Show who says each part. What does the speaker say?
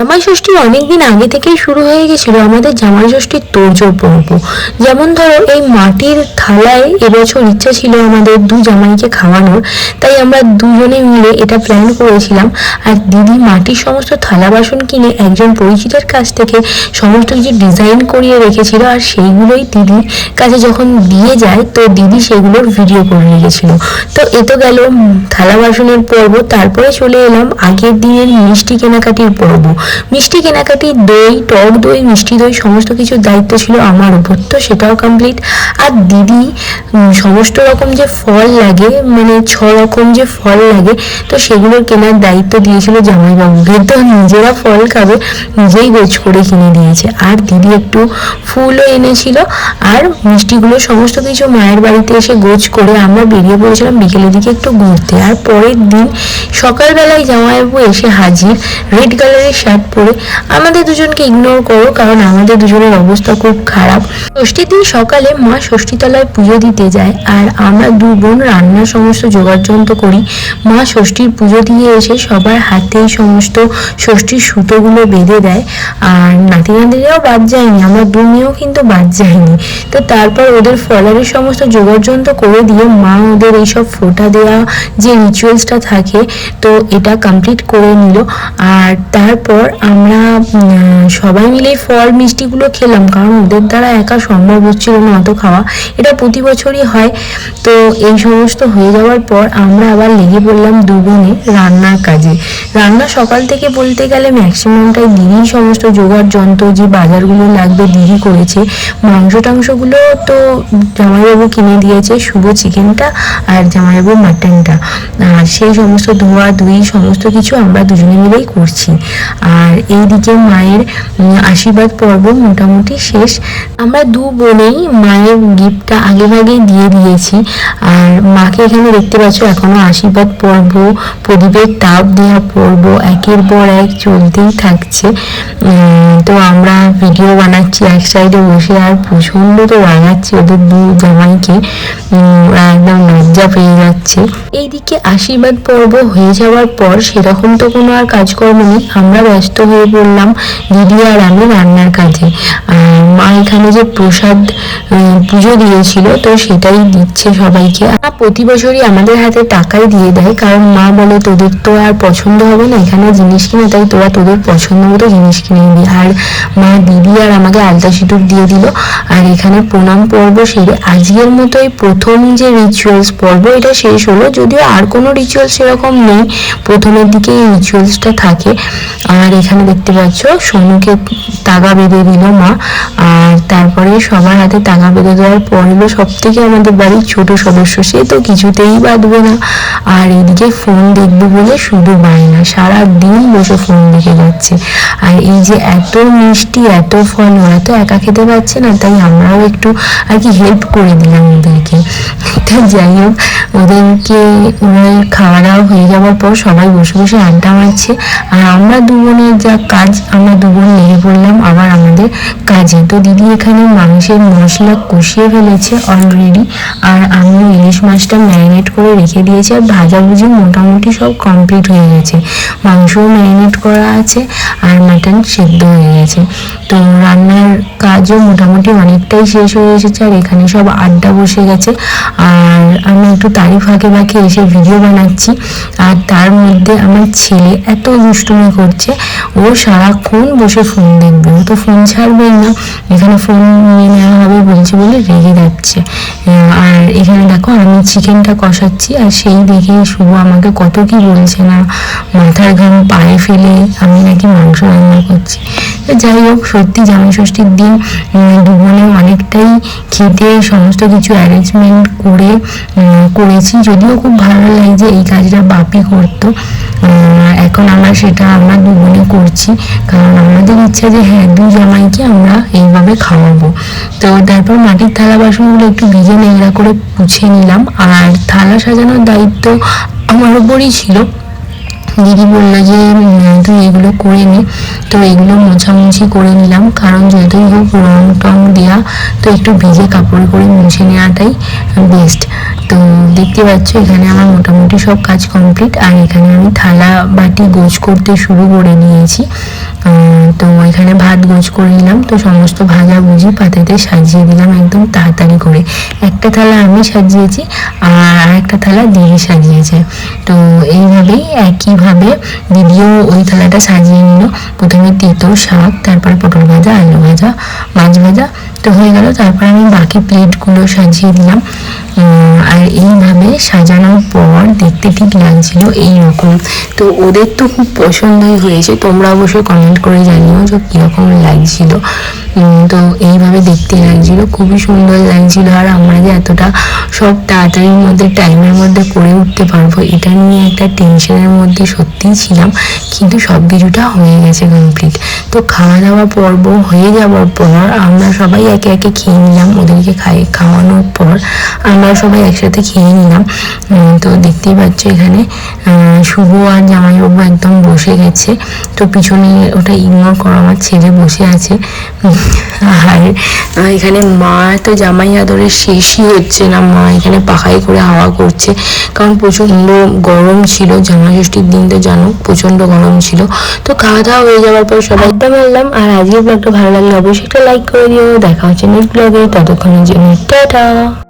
Speaker 1: জামাই ষষ্ঠী অনেকদিন আগে থেকেই শুরু হয়ে গেছিল আমাদের জামাই ষষ্ঠীর তোড়জোড় পর্ব। যেমন ধরো, এই মাটির থালায় এবছর ইচ্ছা ছিল আমাদের দু জামাইকে খাওয়ানোর, তাই আমরা দুজনে মিলে এটা প্ল্যান করেছিলাম। আর দিদি মাটির সমস্ত থালা বাসন কিনে একজন পরিচিতের কাছ থেকে সমস্ত কিছু ডিজাইন করিয়ে রেখেছিল, আর সেইগুলোই দিদির কাছে যখন দিয়ে যায়, তো দিদি সেগুলোর ভিডিও করে রেখেছিল। তো এ তো গেল থালা বাসনের পর্ব, তারপরে চলে এলাম আগের দিনের মিষ্টি কেনাকাটির পর্ব। মিষ্টি কেনাকাটি, দই, টক দই, মিষ্টি দই সমস্ত কিছুর দায়িত্ব ছিল আমার উপর, তো সেটাও কমপ্লিট আর দিদি সমস্ত রকম যে ফল লাগে মানে ছ রকম যে ফল লাগে, তো সেগুলোর কেনার দায়িত্ব দিয়েছিল জামাইবাবুকে তো নিজেরা ফল খাবে, নিজেই গোছ করে কিনে দিয়েছে। আর দিদি একটু ফুলও এনেছিল আর মিষ্টিগুলো সমস্ত কিছু মায়ের বাড়িতে এসে গোছ করে আমরা বেরিয়ে পড়েছিলাম বিকেলের দিকে একটু ঘুরতে। আর পরের দিন সকালবেলায় জামাইবাবু এসে হাজির রেড কালারের শার্ট পরে। আমাদের দুজনকে ইগনোর করো, কারণ আমাদের দুজনের অবস্থা খুব খারাপ। ষষ্ঠীর দিন সকালে মা ষষ্ঠীতলায় পুজো দিতে যায় আর আমরা দু বোন রান্নার সমস্ত যন্ত্র করি। মা ষষ্ঠীর পুজো দিয়ে এসে সবার হাতেই সমস্ত ষষ্ঠীর সুতোগুলো বেঁধে দেয়। আর নাতি নাতিরাও বাদ যায়নি। আমরা দু মেয়েও কিন্তু বাদ যায়নি তো তারপর ওদের ফলারের সমস্ত জোগাড় করে দিয়ে মা ওদের এইসব ফোঁটা দেওয়া যে রিচুয়ালসটা থাকে, তো এটা কমপ্লিট করে নিল। আর তারপর আমরা সবাই মিলে ফল মিষ্টিগুলো খেলাম, কারণ ওদের দ্বারা একা সম্ভব হচ্ছিল না অত খাওয়া। এটা প্রতি বছরই হয়। তো এই সমস্ত হয়ে যাওয়ার পর আমরা আবার লেগে পড়লাম দুজনে রান্নার কাজে। রান্না সকাল থেকে বলতে গেলে ম্যাক্সিমামটাই দিদি সমস্ত জোগাড় যন্ত্র যে বাজারগুলো লাগবে দিদি করেছে। মাংস টাংসগুলো তো জামাইবাবু কিনে দিয়েছে, শুভ চিকেনটা আর জামাইবাবু মাটনটা আর সেই সমস্ত ধোয়া, ধুই, সমস্ত কিছু আমরা দুজনে মিলেই করছি। আর এইদিকে মায়ের আশীর্বাদ পর্ব মোটামুটি শেষ। আমরা দু বোনেই মায়ের গিফটটা আগে ভাগেই দিয়ে দিয়েছি। আর মাকে এখানে দেখতে পাচ্ছ, এখনও আশীর্বাদ পর্ব, প্রদীপের তাপ দেওয়া পর্ব, একের পর এক চলতেই থাকছে। তো আমরা ভিডিও বানাচ্ছি, এক সাইডে বসে আর প্রচণ্ড তো রাগাচ্ছি ওদের দু জামাইকে। একদম লজ্জা পেয়ে যাচ্ছে। এইদিকে আশীর্বাদ পর্ব হয়ে যাওয়ার পর সেরকম তো কোনো আর কাজকর্ম নেই। আমরা ব্যস্ত হয়ে পড়লাম দিদি আর আমি রান্নার কাজে। মা এখানে যে প্রসাদ পুজো দিয়েছিল, তো সেটাই দিচ্ছে সবাইকে। আর প্রতি বছরই আমাদের হাতে টাকাই দিয়ে দেয়, কারণ মা বলে, তোদের তো আর পছন্দ হবে না, এখানে জিনিস কিনে, তাই তোরা তোদের পছন্দ মতো জিনিস কিনে নিবি। আর মা দিদি আর আমাকে আলতা সিঁদুর দিয়ে দিল। আর এখানে প্রণাম পর্ব সেরে আজকের মতোই প্রথম যে রিচুয়ালস পর্ব, এটা শেষ হলো। যদিও আর কোনো রিচুয়ালস সেরকম নেই, প্রথমের দিকে এই রিচুয়ালসটা থাকে। আর এখানে দেখতে পাচ্ছ, সোনুকে তাগা বেঁধে দিল মা। আর তারপরে সবার হাতে তাগা বেঁধে দেওয়ার পর হলো সব থেকে আমাদের বাড়ির ছোট সদস্য। সে তো কিছুতেই বাঁধবে না। আর এদিকে ফোন দেখবে বলে শুধু বায়না। সারা দিন বসে ফোন দেখে যাচ্ছে। আর এই যে এত মিষ্টি, এত ফল ওরা তো একা খেতে পারছে না, তাই আমরাও একটু আর কি হেল্প করে দিলাম ওদেরকে। তো যাই হোক, ওদেরকে ওদের খাওয়া দাওয়া হয়ে যাওয়ার পর সবাই বসে বসে আড্ডা মারছে। আর আমরা দুজনের যা কাজ, আমরা দুজন লেগে পড়লাম আবার আমাদের কাজে। তো দিদি এখানে মাংসের মশলা কষিয়ে ফেলেছে অলরেডি আর আমি ইলিশ মাছটা ম্যারিনেট করে রেখে দিয়েছি, আর ভাজাভুজি মোটামুটি সব কমপ্লিট হয়ে গেছে। মাংসও ম্যারিনেট করা আছে, আর মাটন সেদ্ধ হয়ে গেছে। তো রান্নার কাজও মোটামুটি অনেকটাই শেষ হয়ে এসেছে, আর এখানে সব আড্ডা বসে গেছে। আর আমি একটু তারই ফাঁকে ফাঁকে এসে ভিডিও বানাচ্ছি। আর তার মধ্যে আমার ছেলে এত দুষ্টুমি করছে, ও সারাক্ষণ বসে ফোন দেখবে। ও তো ফোন ছাড়বেই না, এখানে ফোন নিয়ে নেওয়া হবে বলছে বলে রেগে যাচ্ছে। আর এখানে দেখো আমি চিকেনটা কষাচ্ছি, আর সেই দেখে শুভ আমাকে কত কি বলছে না, মাথার ঘাম পায়ে ফেলে আমি নাকি মাংস রান্না করছি। যাই হোক, সত্যি জামাই ষষ্ঠীর দিন দুজনে অনেকটাই খেতে সমস্ত কিছু অ্যারেঞ্জমেন্ট করে করেছি। যদিও খুব ভালো লাগে যে এই কাজটা বাপি করতো। এখন আমরা সেটা আমরা দুজনে করছি। কারণ আমাদের ইচ্ছা যে হ্যাঁ দুই জামাইকে আমরা এইভাবে খাওয়াবো। তো তারপর মাটির থালা বাসনগুলো একটু ভিজে নোংরা করে পুছে নিলাম। আর থালা সাজানোর দায়িত্ব আমার উপরই ছিল। দিদি বলল যে তুই এগুলো করে নে। তো এগুলো মোছামুছি করে নিলাম। কারণ যতই হোক রং টং দেওয়া তো একটু ভিজে কাপড় করে মুছে নেওয়াটাই বেস্ট তো দেখতে পাচ্ছ এখানে আমার মোটামুটি সব কাজ কমপ্লিট আর এখানে আমি থালা বাটি গোছ করতে শুরু করে উম, তো এখানে ভাত গোছ করে নিলাম তো সমস্ত ভাজা ভুজি পাতাতে সাজিয়ে দিলাম একদম তাড়াতাড়ি করে। একটা থালা আমি সাজিয়েছি আর একটা থালা দিদি সাজিয়েছে। তো এইভাবেই একইভাবে দিদিও ওই থালাটা সাজিয়ে নিল। প্রথমে তেতো শাক তারপর পটল ভাজা আলু ভাজা মাছ ভাজা তো হয়ে গেল। তারপর আমি বাকি প্লেটগুলো সাজিয়ে দিলাম। এইভাবে সাজানোর পর দেখতে ঠিক লাগছিল এইরকম। তো ওদের তো খুব পছন্দই হয়েছে। তোমরা অবশ্যই কমেন্ট করে জানিও যে কীরকম লাগছিল। তো এইভাবে দেখতে লাগছিল, খুবই সুন্দর লাগছিল, আর আমরা যে এতটা সব তাড়াতাড়ির মধ্যে টাইমের মধ্যে করে উঠতে পারব, এটা নিয়ে একটা টেনশনের মধ্যে সত্যিই ছিলাম, কিন্তু সব কিছুটা হয়ে গেছে কমপ্লিট তো খাওয়া দাওয়া পর্ব হয়ে যাওয়ার পর আমরা সবাই একে একে খেয়ে নিলাম, ওদেরকে খাই, খাওয়ানোর পর আমরা সবাই একসাথে খেয়ে নিলাম। তো দেখতেই পাচ্ছ এখানে শুভ আর জামাইবাবু একদম বসে গেছে। তো পিছনে ওটা ইগনোর করো, আমার ছেলে বসে আছে। আর এখানে মা তো জামাই আদরের শেষই হচ্ছে না, মা এখানে পাখাই করে হাওয়া করছে। কারণ প্রচণ্ড গরম ছিল জামা ষষ্ঠীর দিন তো জানো, প্রচণ্ড গরম ছিল। তো খাওয়া দাওয়া হয়ে যাওয়ার পর সবাই আড্ডা মারলাম আর আজকের ব্লগটা ভালো লাগলে অবশ্যই একটা লাইক করে দিও। দেখা হচ্ছে নেক্সট ব্লগে ততক্ষণের জন্য টাটা।